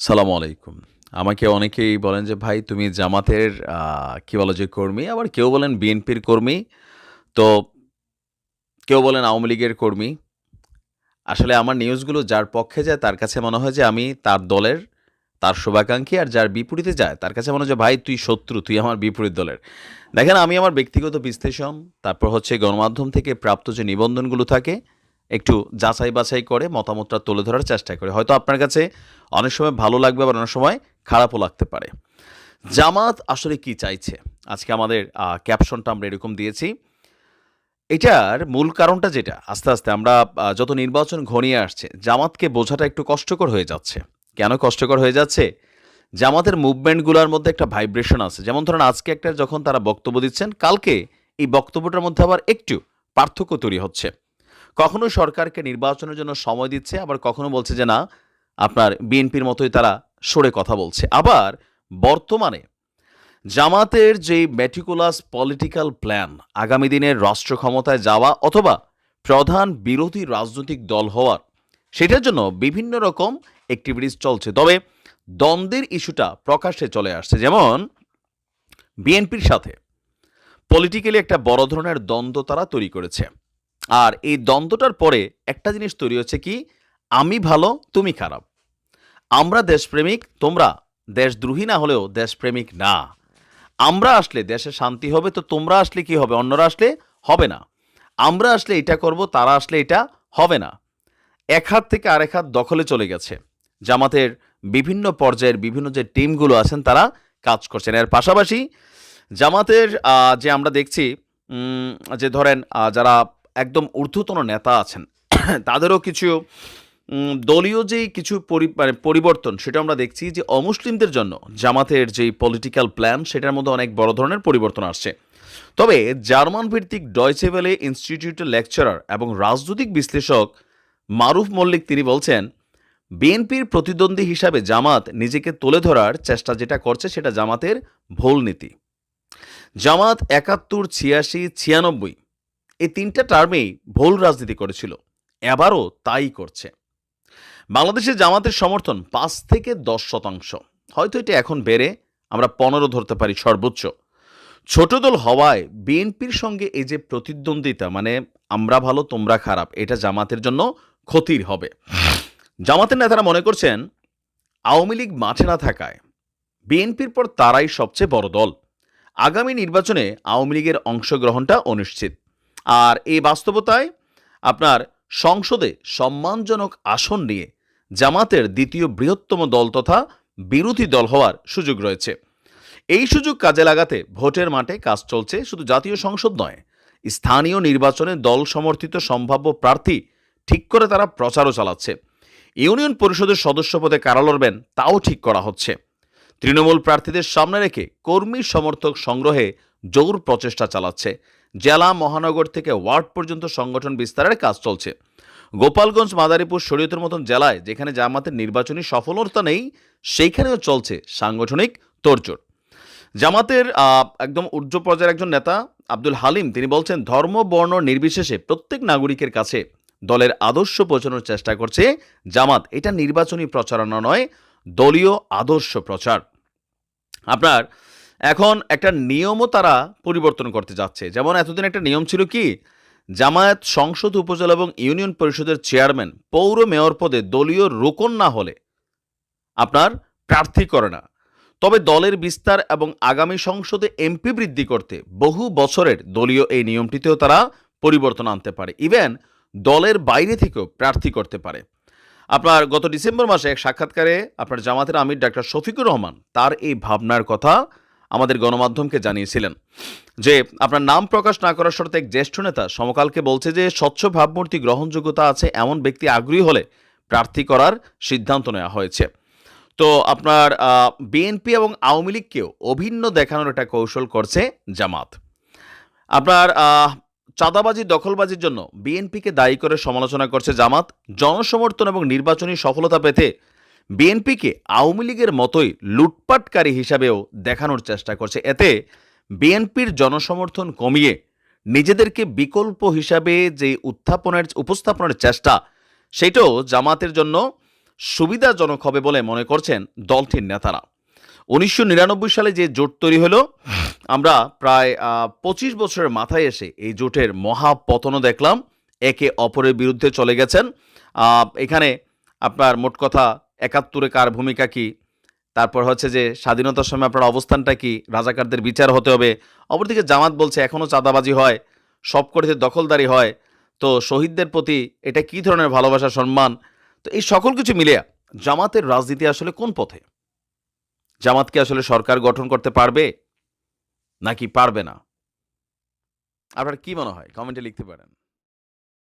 সালামু আলাইকুম। আমাকে অনেকেই বলেন যে, "ভাই তুমি জামাতের কি বলে যে কর্মী।" আবার কেউ বলেন বিএনপির কর্মী। তো কেউ বলেন আওয়ামী লীগের কর্মী। আসলে আমার নিউজগুলো যার পক্ষে যায় তার কাছে মনে হয় যে আমি তার দলের, তার শুভাকাঙ্ক্ষী। আর যার বিপরীতে যায় তার কাছে মনে হয় "ভাই তুই শত্রু, তুই আমার বিপরীত দলের।" দেখেন আমি আমার ব্যক্তিগত বিশ্লেষণ, তারপর হচ্ছে গণমাধ্যম থেকে প্রাপ্ত যে নিবন্ধনগুলো থাকে, একটু যাচাই-বাছাই করে মতামতটা তুলে ধরার চেষ্টা করে হয়তো আপনার কাছে অনেক সময় ভালো লাগবে আবার অনেক সময় খারাপও লাগতে পারে। জামাত আসলে কি চাইছে? আজকে আমাদের ক্যাপশনটা আমরা এরকম দিয়েছি। এটার মূল কারণটা যেটা, আস্তে, আস্তে আমরা যত নির্বাচন ঘনিয়ে আসছে, জামাতকে বোঝাটা একটু কষ্টকর হয়ে যাচ্ছে। কেন কষ্টকর হয়ে যাচ্ছে? জামাতের মুভমেন্টগুলোর মধ্যে একটা ভাইব্রেশন আছে। যেমন ধরেন আজকে একটা যখন তারা বক্তব্য দিচ্ছেন, কালকে এই বক্তব্যটার মধ্যে আবার একটু পার্থক্য তৈরি হচ্ছে। কখনো সরকারকে নির্বাচনের জন্য সময় দিচ্ছে, আবার কখনো বলছে যে না, আপনার বিএনপির মতোই তারা সরে কথা বলছে। আবার বর্তমানে জামাতের যেই মেটিকুলাস পলিটিক্যাল প্ল্যান, আগামী দিনের রাষ্ট্র ক্ষমতায় যাওয়া অথবা প্রধান বিরোধী রাজনৈতিক দল হওয়ার, সেটার জন্য বিভিন্ন রকম এক্টিভিটিস চলছে। তবে দ্বন্দ্বের ইস্যুটা প্রকাশ্যে চলে আসছে। যেমন বিএনপির সাথে পলিটিক্যালি একটা বড় ধরনের দ্বন্দ্ব তারা তৈরি করেছে। আর এই দ্বন্দ্বটার পরে একটা জিনিস তৈরি হচ্ছে কি, আমি ভালো, তুমি খারাপ। আমরা দেশপ্রেমিক, তোমরা দেশদ্রোহী না হলেও দেশপ্রেমিক না। আমরা আসলে দেশে শান্তি হবে, তো তোমরা আসলে কি হবে? অন্যরা আসলে হবে না। আমরা আসলে এটা করব, তারা আসলে এটা হবে না। এক হাত থেকে আরেক হাত দখলে চলে গেছে। জামাতের বিভিন্ন পর্যায়ের বিভিন্ন যে টিমগুলো আছেন তারা কাজ করছেন। এর পাশাপাশি জামাতের যে আমরা দেখছি যে ধরেন যারা একদম ঊর্ধ্বতন নেতা আছেন, তাদেরও কিছু দলীয় যেই কিছু পরি মানে পরিবর্তন সেটা আমরা দেখছি যে অমুসলিমদের জন্য জামাতের যেই পলিটিক্যাল প্ল্যান সেটার মধ্যে অনেক বড় ধরনের পরিবর্তন আসছে। তবে জার্মান ভিত্তিক ডয়চে ভেলে ইনস্টিটিউটের লেকচারার এবং রাজনৈতিক বিশ্লেষক মারুফ মল্লিক তিনি বলছেন, বিএনপির প্রতিদ্বন্দ্বী হিসাবে জামাত নিজেকে তুলে ধরার চেষ্টা যেটা করছে সেটা জামাতের ভুল নীতি। জামাত ৭১, ৮৬, ৯৬ এই তিনটা টার্মেই ভুল রাজনীতি করেছিল। এবারও তাই করছে। বাংলাদেশে জামাতের সমর্থন পাঁচ থেকে ১০ শতাংশ। হয়তো এটা এখন বেড়ে আমরা ১৫ ধরতে পারি সর্বোচ্চ। ছোট দল হওয়ায় বিএনপির সঙ্গে এই যে প্রতিদ্বন্দ্বিতা মানে আমরা ভালো, তোমরা খারাপ, এটা জামাতের জন্য ক্ষতির হবে। জামাতের নেতারা মনে করছেন, আওয়ামী লীগ মাঠে না থাকায় বিএনপির পর তারাই সবচেয়ে বড় দল। আগামী নির্বাচনে আওয়ামী লীগের অংশগ্রহণটা অনিশ্চিত। আর এই বাস্তবতায় আপনার সংসদে সম্মানজনক আসন নিয়ে জামাতের দ্বিতীয় বৃহত্তম দল তথা বিরোধী দল হওয়ার সুযোগ রয়েছে। এই সুযোগ কাজে লাগাতে ভোটের মাঠে কাজ চলছে শুধু জাতীয় সংসদ নয়, স্থানীয় নির্বাচনে দল সমর্থিত সম্ভাব্য প্রার্থী ঠিক করে তারা প্রচারও চালাচ্ছে। ইউনিয়ন পরিষদের সদস্য পদে কারা লড়বেন তাও ঠিক করা হচ্ছে। তৃণমূল প্রার্থীদের সামনে রেখে কর্মী সমর্থক সংগ্রহে জোর প্রচেষ্টা চালাচ্ছে। জেলা, মহানগর থেকে ওয়ার্ড পর্যন্ত সংগঠন বিস্তারের কাজ চলছে। গোপালগঞ্জ, মাদারীপুর, শরীয়তের মতন জেলায় যেখানে জামাতের নির্বাচনী সফলতা নেই, সেইখানেও চলছে সাংগঠনিক তোড়জোড়। জামাতের একদম ঊর্ধ্ব পর্যায়ের একজন নেতা আব্দুল হালিম তিনি বলছেন, ধর্ম, বর্ণ নির্বিশেষে প্রত্যেক নাগরিকের কাছে দলের আদর্শ পৌঁছানোর চেষ্টা করছে জামাত। এটা নির্বাচনী প্রচারণা নয়, দলীয় আদর্শ প্রচার। আপনার এখন একটা নিয়মও তারা পরিবর্তন করতে যাচ্ছে। যেমন এতদিন একটা নিয়ম ছিল কি? জামায়াত সংসদ, উপজেলা এবং ইউনিয়ন পরিষদের চেয়ারম্যান, পৌর মেয়র পদে দলীয় রোকন না হলে আপনার প্রার্থী করে না। তবে দলের বিস্তার এবং আগামী সংসদে এমপি বৃদ্ধি করতে বহু বছরের দলীয় এই নিয়মটিতেও তারা পরিবর্তন আনতে পারে। ইভেন দলের বাইরে থেকেও প্রার্থী করতে পারে। আপনার গত ডিসেম্বর মাসে এক সাক্ষাৎকারে আপনার জামাতের আমির ডাক্তার শফিকুর রহমান তার এই ভাবনার কথা আমাদের গণমাধ্যমকে জানিয়েছিলেন। যে আপনার নাম প্রকাশ না করার শর্তে এক জ্যেষ্ঠ নেতা সমকালকে বলছে যে স্বচ্ছ ভাবমূর্তি গ্রহণযোগ্যতা আছে এমন ব্যক্তি আগ্রহী হলে প্রার্থী করার সিদ্ধান্ত নেওয়া হয়েছে। তো আপনার বিএনপি এবং আওয়ামী লীগকেও অভিন্ন দেখানোর একটা কৌশল করছে জামাত। আপনার চাঁদাবাজি, দখলবাজির জন্য বিএনপিকে দায়ী করে সমালোচনা করছে জামাত। জনসমর্থন এবং নির্বাচনী সফলতা পেতে বিএনপিকে আওয়ামী লীগের মতোই লুটপাটকারী হিসাবেও দেখানোর চেষ্টা করছে। এতে বিএনপির জনসমর্থন কমিয়ে নিজেদেরকে বিকল্প হিসাবে যে উত্থাপনের উপস্থাপনের চেষ্টা, সেটাও জামাতের জন্য সুবিধাজনক হবে বলে মনে করছেন দলটির নেতারা। উনিশশো নিরানব্বই সালে যে জোট তৈরি হলো আমরা প্রায় পঁচিশ বছরের মাথায় এসে এই জোটের মহাপতনও দেখলাম। একে অপরের বিরুদ্ধে চলে গেছেন। এখানে আপনার মোট কথা একাত্তরে কার ভূমিকা কি? তারপর হচ্ছে যে স্বাধীনতার সময় আপনার অবস্থানটা কি? রাজাকারদের বিচার হতে হবে। অপরদিকে জামাত বলছে এখনও চাঁদাবাজি হয়, সব করেছে, দখলদারি হয়। তো শহীদদের প্রতি এটা কি ধরনের ভালোবাসা, সম্মান? তো এই সকল কিছু মিলিয়ে জামাতের রাজনীতি আসলে কোন পথে? জামাতকে আসলে সরকার গঠন করতে পারবে, নাকি পারবে না? আপনার কি মনে হয়? কমেন্টে লিখতে পারেন।